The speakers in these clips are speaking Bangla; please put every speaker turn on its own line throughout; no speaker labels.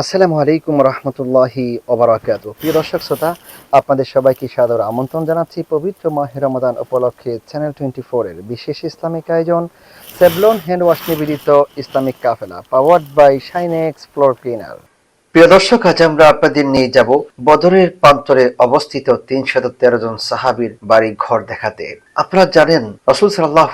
আসসালামু আলাইকুম রহমতুল্লাহি ওবরাকাতু প্রিয় দর্শক শ্রোতা, আপনাদের সবাইকে সাদর আমন্ত্রণ জানাচ্ছি পবিত্র মাহে রমাদান উপলক্ষে চ্যানেল টোয়েন্টি ফোরের বিশেষ ইসলামিক আয়োজন, সেভলন হ্যান্ড ওয়াশ নিবেদিত Islamic Kafela powered by Shinex floor cleaner প্রিয় দর্শক, আজ আমরা আপনাদের নিয়ে যাব বদরের প্রান্তরে অবস্থিত তিনশত তেরো জন সাহাবির বাড়ি ঘর দেখাতে। আপনারা জানেন, রসুল সাল্লাহ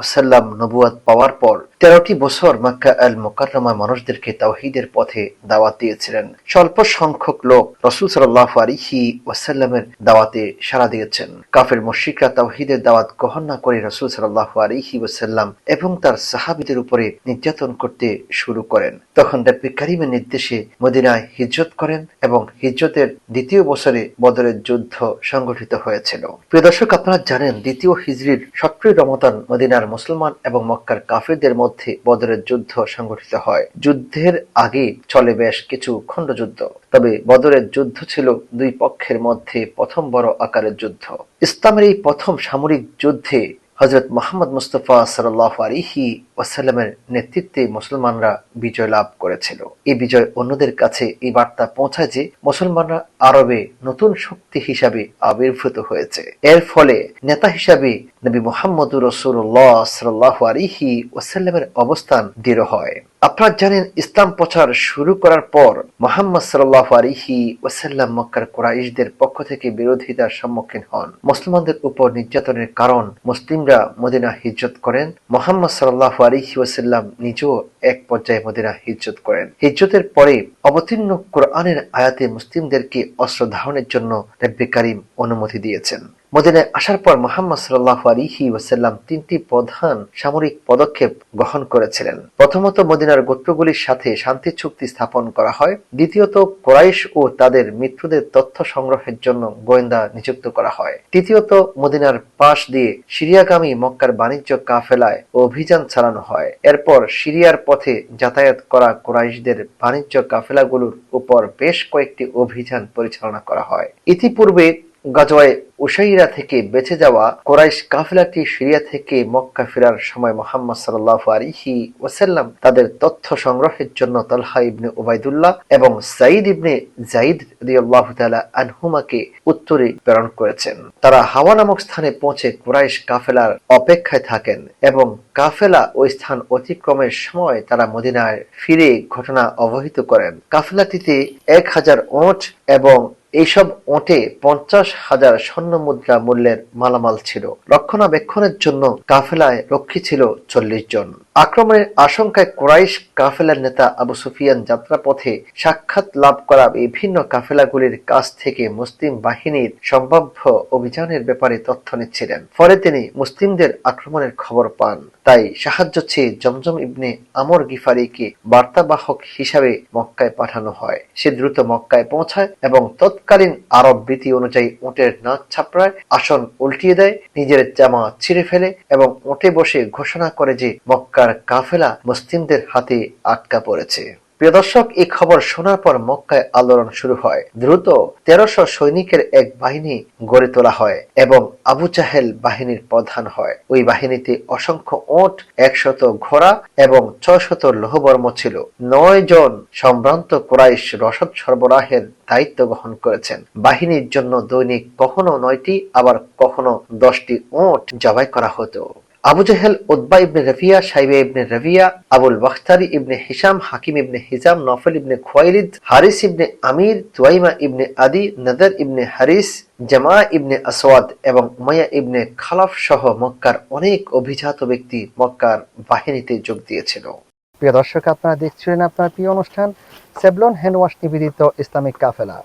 ওসাল্লাম নবুয়াদ পাওয়ার পর তেরোটি বছর মক্কা আল মোকাররমা মানুষদেরকে তাওহিদের পথে দাওয়াত দিয়েছিলেন। স্বল্প সংখ্যক লোক রসুল সাল্লাহ আলিহি ওয়াসাল্লামের দাওয়াতে সাড়া দিয়েছেন। কাফের মুশিকরা তাওহিদের দাওয়াত গ্রহণ না করে রসুল সাল্লাহ আলিহি ওয়াসাল্লাম এবং তার সাহাবিদের উপরে নির্যাতন করতে শুরু করেন। তখন রব্বি কারিমের নির্দেশে মদিনায় হিজরত করেন এবং হিজরতের দ্বিতীয় বছরে বদরের যুদ্ধ সংগঠিত হয়েছিল। প্রিয় দর্শক, আপনারা জানেন দ্বিতীয় হিজড়ির সক্রিয় রমতান মদিনার মুসলমান এবং মক্কার কাফিরদের মধ্যে বদরের যুদ্ধ সংঘটিত হয়। যুদ্ধের আগে চলে বেশ কিছু খণ্ডযুদ্ধ, তবে বদরের যুদ্ধ ছিল দুই পক্ষের মধ্যে প্রথম বড় আকারের যুদ্ধ। ইসলামের এই প্রথম সামরিক যুদ্ধে হজরত মোহাম্মদ মুস্তফা সাল্লাহ আলিহি ওয়াসাল্লামের নেতৃত্বে মুসলমানরা বিজয় লাভ করেছিল। এই বিজয় অন্যদের কাছে এই বার্তা পৌঁছায় যে মুসলমানরা আরবে নতুন শক্তি হিসাবে আবির্ভূত হয়েছে। এর ফলে নেতা হিসাবে নবী মোহাম্মদ রসুল্লাহ সাল্লাহ আলিহি ওয়াসাল্লামের অবস্থান দৃঢ় হয়। আপনারা জানেন, ইসলাম প্রচার শুরু করার পর মোহাম্মদ সাল্লাহ আলিহি ওয়াসাল্লাম মক্কার কোরাইশদের পক্ষ থেকে বিরোধিতার সম্মুখীন হন। মুসলমানদের উপর নির্যাতনের কারণ মুসলিমরা মদিনা হিজরত করেন। মোহাম্মদ সাল্লাহ আলিহি ওয়াসাল্লাম নিজেও এক পর্যায়ে মদিনা হিজরত করেন। হিজরতের পরে অবতীর্ণ কোরআনের আয়াতে মুসলিমদেরকে অস্ত্র ধারণের জন্য রব্বে কারিম অনুমতি দিয়েছেন। মদিনায় আসার পর মোহাম্মদ সাল্লাহ আলিহি ওয়াসাল্লাম তিনটি প্রধান সামরিক পদক্ষেপ গ্রহণ করেছিলেন। প্রথমত, মদিনার গোত্রগুলির সাথে শান্তি চুক্তি স্থাপন করা হয়। দ্বিতীয়ত, কোরাইশ ও তাদের মিত্রদের তথ্য সংগ্রহের জন্য গোয়েন্দা নিযুক্ত করা হয়। তৃতীয়ত, মদিনার পাশ দিয়ে সিরিয়াগামী মক্কার বাণিজ্য কাফেলায় অভিযান চালানো হয়। এরপর সিরিয়ার পথে যাতায়াত করা কোরাইশদের বাণিজ্য কাফেলাগুলোর উপর বেশ কয়েকটি অভিযান পরিচালনা করা হয়। ইতিপূর্বে গজওয়ায় উসাইরা থেকে বেঁচে যাওয়া কোরাইশ কাফিলাটি সিরিয়া থেকে মক্কা ফেরার সময় মোহাম্মদ সাল্লাহ আলিহি ওসাল্লাম তাদের তথ্য সংগ্রহের জন্য তলহা ইবনে ওবায়দুল্লাহ এবং সাইদ ইবনে জাইদ রিয়াল্লাহ তালা আনহুমাকে উত্তরে প্রেরণ করেছেন। তারা হাওয়া নামক স্থানে পৌঁছে কোরাইশ কাফেলার অপেক্ষায় থাকেন এবং কাফেলা ওই স্থান অতিক্রমের সময় তারা মদিনায় ফিরে ঘটনা অবহিত করেন। কাফেলাটিতে এক হাজার ওঁট এবং এইসব ওঁটে পঞ্চাশ হাজার স্বর্ণ মুদ্রা মূল্যের মালামাল ছিল। রক্ষণাবেক্ষণের জন্য কাফেলায় রক্ষী ছিল চল্লিশ জন। আক্রমণের আশঙ্কায় কোরাইশ কাফেলার নেতা আবু সুফিয়ান যাত্রাপথে সাক্ষাৎ লাভ করা বিভিন্ন কাফেলাগুলির কাছ থেকে মুসলিম বাহিনীর সম্ভাব্য অভিযানের ব্যাপারে তথ্য নিচ্ছিলেন। ফলে তিনি মুসলিমদের আক্রমণের খবর পান। তাই সাহায্য চেয়ে জমজম ইবনে আমর গিফারিকে বার্তাবাহক হিসাবে মক্কায় পাঠানো হয়। সে দ্রুত মক্কায় পৌঁছায় এবং তৎকালীন আরব রীতি অনুযায়ী উটের নাচ ছাপড়ায়, আসন উল্টিয়ে দেয়, নিজের জামা ছিঁড়ে ফেলে এবং উঁটে বসে ঘোষণা করে যে মক্কার কাফেলা মুসলিমদের হাতে আটকা পড়েছে। প্রিয় দর্শক এই খবর শোনার পর মক্কায় আলোড়ন শুরু হয়। দ্রুত তেরোশো সৈনিকের এক বাহিনী গড়ে তোলা হয় এবং আবু জাহেল বাহিনীর প্রধান হয়। ওই বাহিনীতে অসংখ্য ওট একশত ঘোড়া এবং ছয়শত লোহবর্ম ছিল। নয় জন সম্ভ্রান্ত কোরাইশ রসদ সরবরাহের দায়িত্ব গ্রহণ করেছেন। বাহিনীর জন্য দৈনিক কখনো নয়টি, আবার কখনো দশটি ওট জবাই করা হতো। আবু জাহেল উদ্বা ইবনে রফিয়া, সাইবে ইবনে রবিয়া আবুল বখতারি ইবনে হিসাম হাকিম ইবনে হিজাম, নফল ইবনে খোয়াইলিদ, হারিস ইবনে আমির, তুয়াইমা ইবনে আদি, নদর ইবনে হারিস, জামা ইবনে আসওয়াদ এবং উমাইয়া ইবনে খালাফ সহ মক্কার অনেক অভিজাত ব্যক্তি মক্কার বাহিনীতে যোগ দিয়েছিল। প্রিয় দর্শক, আপনারা দেখছিলেন আপনার প্রিয় অনুষ্ঠান সেবলন হ্যান্ড ওয়াশ নিবেদিত ইসলামিক কাফেলা।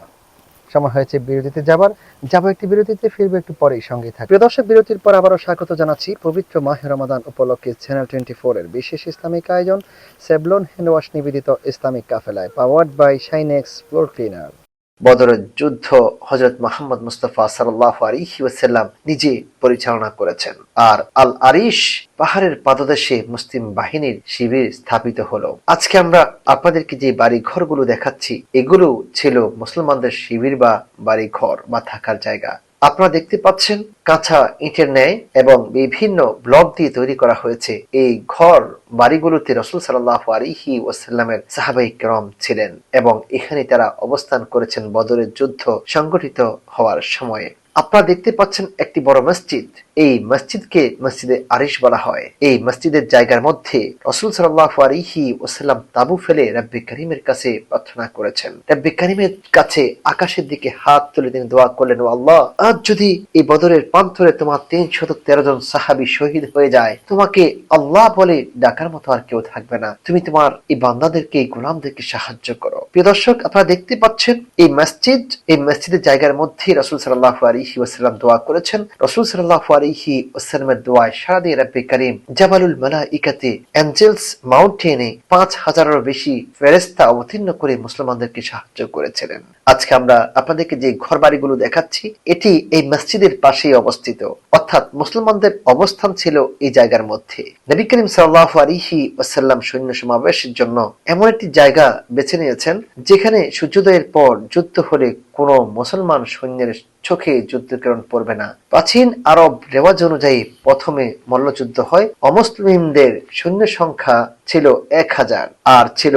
সময় হয়েছে বিরতিতে যাবার যাব একটি বিরতিতে ফিরবে একটু পরেই সঙ্গে থাকবে প্রিয় দর্শক বিরতির পর আবারও স্বাগত জানাচ্ছি পবিত্র মাহে রমাদান উপলক্ষে চ্যানেল টোয়েন্টি এর বিশেষ ইসলামিক আয়োজন সেবলন হ্যান্ড ওয়াশ নিবেদিত Islamic কাফেলায় powered by Shinex floor cleaner বদরের যুদ্ধ হজরত মোহাম্মদ মুস্তফা সাল্লাহ আলিহি ওয়াসাল্লাম নিজে পরিচালনা করেছেন। আর আল আরিশ পাহাড়ের পাদদেশে মুসলিম বাহিনীর শিবির স্থাপিত হলো। আজকে আমরা আপনাদেরকে যে বাড়ি ঘরগুলো দেখাচ্ছি, এগুলো ছিল মুসলমানদের শিবির বা বাড়ি ঘর বা থাকার জায়গা। আপনারা দেখতে পাচ্ছেন কাঁচা ইটের ন্যায় এবং বিভিন্ন ব্লক দিয়ে তৈরি করা হয়েছে এই ঘর বাড়িগুলোতে রসুল সাল্লাহ আলিহি ওসাল্লামের সাহাবাই করম ছিলেন এবং এখানে তারা অবস্থান করেছেন বদরের যুদ্ধ সংগঠিত হওয়ার সময়ে। আপনারা দেখতে পাচ্ছেন একটি বড় মসজিদ। এই মসজিদকে মসজিদে আরিশ বলা হয়। এই মসজিদের জায়গার মধ্যে রসুল সাল্লাহ আলিহি ওসাল্লাম তাবু ফেলে রাব্বি করিমের কাছে প্রার্থনা করেছেন। রাব্বি করিমের কাছে আকাশের দিকে হাত তুলে তিনি দোয়া করলেন, ও আল্লাহ, আজ যদি এই বদরের প্রান্তরে তোমার তিনশত তেরো জন সাহাবি শহীদ হয়ে যায়, তোমাকে আল্লাহ বলে ডাকার মতো আর কেউ থাকবে না। তুমি তোমার এই বান্দাদেরকে, এই গোলামদেরকে সাহায্য করো। প্রিয় দর্শক, আপনারা দেখতে পাচ্ছেন এই মসজিদ। এই মসজিদের জায়গার মধ্যে রসুল সাল্লাহ আলিহি ওসাল্লাম দোয়া করেছেন। রসুল সাল্লাহ আলিহি ওসাল্লামের দোয়ায় সারা দিয়ে রাব্বি করিম জাবালুল মালা ইকাতে অ্যাঞ্জেলস মাউন্টেনে পাঁচ হাজারেরও বেশি ফেরেস্তা অবতীর্ণ করে মুসলমানদেরকে সাহায্য করেছিলেন। আজকে আমরা আপনাদেরকে যে ঘর বাড়িগুলো দেখাচ্ছি, এটি এই মসজিদের পাশেই অবস্থিত। অর্থাৎ মুসলমানদের অবস্থান ছিল এই জায়গার মধ্যে। নবী করিম সাল্লাহ আলিহি ওসাল্লাম সৈন্য সমাবেশের জন্য এমন একটি জায়গা বেছে নিয়েছেন, যেখানে সূর্যোদয়ের পর যুদ্ধ হলে কোনো মুসলমান সৈন্যের চোখে যুদ্ধকরণ পড়বে না। প্রাচীন আরব রেওয়াজ অনুযায়ী প্রথমে মল্লযুদ্ধ হয়। অমুসলিমদের সৈন্য সংখ্যা ছিল এক হাজার, আর ছিল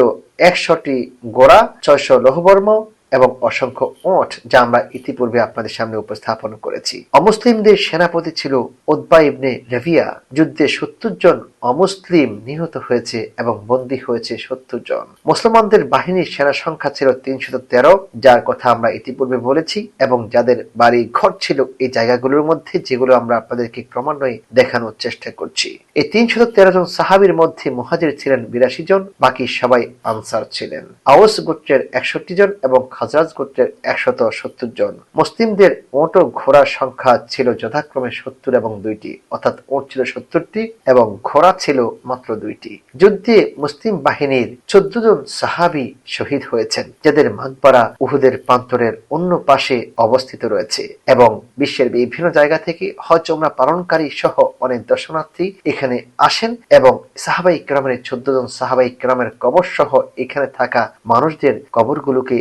একশোটি গোড়া, ছয়শো লৌহবর্ম এবং অসংখ্য ওট যা আমরা ইতিপূর্বে আপনাদের সামনে উপস্থাপন করেছি। অমুসলিমদের সেনাপতি ছিল উদ্বা ইবনে রেভিয়া যুদ্ধে সত্তর জন অমুসলিম নিহত হয়েছে এবং বন্দী হয়েছে সত্তর জন। মুসলমানদের বাহিনীর সেনা সংখ্যা ছিল তিনশত তেরো, যার কথা আমরা ইতিপূর্বে বলেছি এবং যাদের বাড়ি ঘর ছিল এই জায়গাগুলোর মধ্যে, যেগুলো আমরা আপনাদেরকে ক্রমান্বয়ে দেখানোর চেষ্টা করছি। এই তিনশত তেরো জন সাহাবির মধ্যে মুহাজির ছিলেন বিরাশি জন, বাকি সবাই আনসার ছিলেন। আওস গোত্রের একষট্টি জন এবং খাজরাজ গোত্রের একশত সত্তর জন। মুসলিমদের ওট ও ঘোড়ার সংখ্যা ছিল যথাক্রমে সত্তর এবং দুইটি, অর্থাৎ ওট ছিল সত্তরটি এবং ঘোড়া ছিল মাত্র দুইটি। যুদ্ধে মুসলিম বাহিনীর চোদ্দ জন সাহাবি শহীদ হয়েছেন, যাদের মানপাড়া উহুদের প্রান্তরের অন্য পাশে অবস্থিত রয়েছে এবং বিশ্বের বিভিন্ন জায়গা থেকে হজ ওমরা পালনকারী সহ অনেক দর্শনার্থী এখানে আসেন এবং সাহাবাই ক্রামের চোদ্দ জন সাহাবাই ক্রামের কবর সহ এখানে থাকা মানুষদের কবরগুলোকে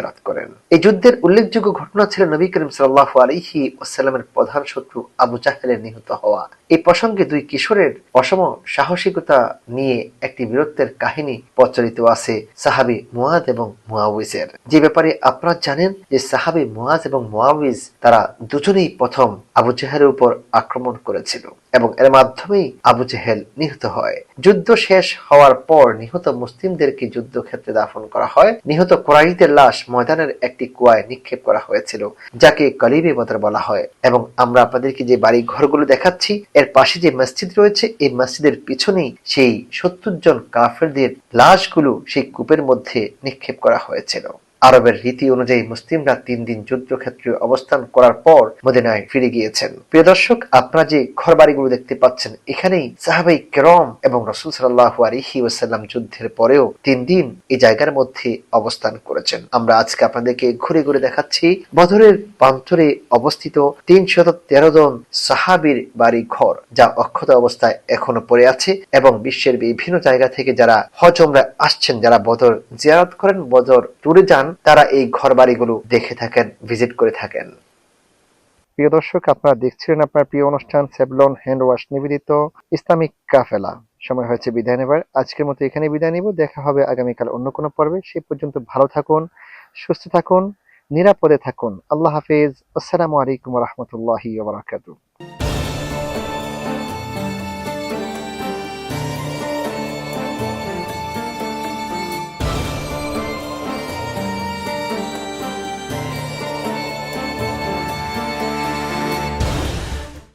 জিয়ারত করেন। এই যুদ্ধের উল্লেখযোগ্য ঘটনা ছিল নবী করিম সাল্লাহ আলহি ওসাল্লামের প্রধান শত্রু আবু জাহেলের নিহত হওয়া। এই প্রসঙ্গে দুই কিশোরের অসম সাহসিকতা নিয়ে একটি বীরত্বের কাহিনী প্রচলিত আছে সাহাবি মুয়াদ এবং মুআউইজের। যে ব্যাপারে আপনারা জানেন যে সাহাবি মুয়াজ এবং মুআউইজ তারা দুজনেই প্রথম আবু জেহেলের উপর আক্রমণ করেছিল এবং এর মাধ্যমেই আবু জেহেল নিহত হয়। যুদ্ধ শেষ হওয়ার পর নিহত মুসলিমদেরকে যুদ্ধক্ষেত্রে দাফন করা হয়। নিহত কোরাইদের লাশ ময়দানের একটি কুয়ায় নিক্ষেপ করা হয়েছিল, যাকে কলিবে বদর বলা হয়। এবং আমরা আপনাদেরকে যে বাড়ি ঘরগুলো দেখাচ্ছি এর পাশে যে মসজিদ রয়েছে, এই মসজিদের পিছনেই সেই সত্তর জন কাফেরদের লাশগুলো সেই কূপের মধ্যে নিক্ষেপ করা হয়েছিল। আরবের রীতি অনুযায়ী মুসলিমরা তিন দিন যুদ্ধক্ষেত্রে অবস্থান করার পর মদিনায় ফিরে গিয়েছেন। প্রিয় দর্শক, আপনারা যে ঘর বাড়িগুলো দেখতে পাচ্ছেন, এখানেই সাহাবাই কেরম এবং রসুল সাল্লাহ আলহি ওসাল্লাম যুদ্ধের পরেও তিন দিন এই জায়গার মধ্যে অবস্থান করেছেন। আমরা আজকে আপনাদেরকে ঘুরে ঘুরে দেখাচ্ছি বদরের প্রান্তরে অবস্থিত তিনশত তেরো জন সাহাবির বাড়ি ঘর, যা অক্ষত অবস্থায় এখনও পড়ে আছে এবং বিশ্বের বিভিন্ন জায়গা থেকে যারা হজমরা আসছেন, যারা বদর জিয়ারত করেন, বদর টুরে যান তারা এই ঘর বাড়িগুলো দেখে থাকেন ভিজিট করে থাকেন। প্রিয় দর্শক, আপনারা দেখছিলেন আপনার প্রিয় অনুষ্ঠান সেভলন হ্যান্ড ওয়াশ নিবেদিত ইসলামিক কাফেলা। সময় হয়েছে বিদায় নেবার। আজকের মতো এখানে বিদায় নিব। দেখা হবে আগামীকাল অন্য কোনো পর্বে। সে পর্যন্ত ভালো থাকুন, সুস্থ থাকুন, নিরাপদে থাকুন। আল্লাহ হাফিজ। আসসালামু আলাইকুম রহমতুল্লাহি বারাকাতুহ।